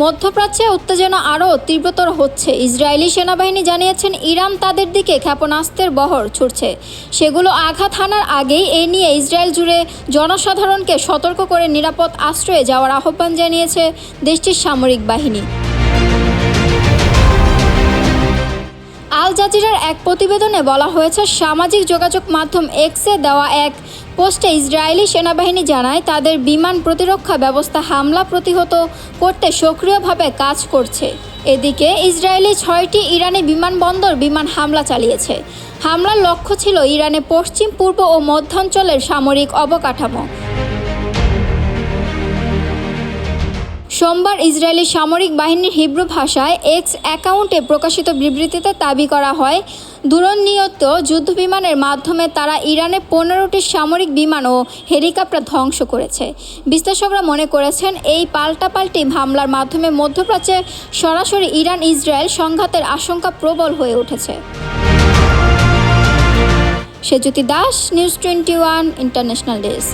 মধ্যপ্রাচ্যে উত্তেজনা আরও তীব্রতর হচ্ছে। ইসরায়েলি সেনাবাহিনী জানিয়েছেন, ইরান তাদের দিকে ক্ষেপণাস্ত্রের বহর ছুটছে সেগুলো আঘাত হানার আগেই এ নিয়ে ইসরায়েল জুড়ে জনসাধারণকে সতর্ক করে নিরাপদ আশ্রয়ে যাওয়ার আহ্বান জানিয়েছে দেশটির সামরিক বাহিনী। আল জাজিরার এক প্রতিবেদনে বলা হয়েছে, সামাজিক যোগাযোগ মাধ্যম এক্সে দেওয়া এক পোস্টে ইসরায়েলি সেনাবাহিনী জানায়, তাদের বিমান প্রতিরক্ষা ব্যবস্থা হামলা প্রতিহত করতে সক্রিয়ভাবে কাজ করছে। এদিকে, ইসরায়েলি ছয়টি ইরানি বিমানবন্দর বিমান হামলা চালিয়েছে। হামলার লক্ষ্য ছিল ইরানে পশ্চিম, পূর্ব ও মধ্যাঞ্চলের সামরিক অবকাঠামো। সোমবার ইসরায়েলি সামরিক বাহিনীর হিব্রু ভাষায় এক্স অ্যাকাউন্টে প্রকাশিত বিবৃতিতে দাবি করা হয়, দূরনিয়ত যুদ্ধবিমানের মাধ্যমে তারা ইরানে পনেরোটি সামরিক বিমান ও হেলিকপ্টার ধ্বংস করেছে। বিশ্লেষকরা মনে করেছেন, এই পাল্টাপাল্টি হামলার মাধ্যমে মধ্যপ্রাচ্যে সরাসরি ইরান ইসরায়েল সংঘাতের আশঙ্কা প্রবল হয়ে উঠেছে। Sejyoti Das, news twenty one international desk.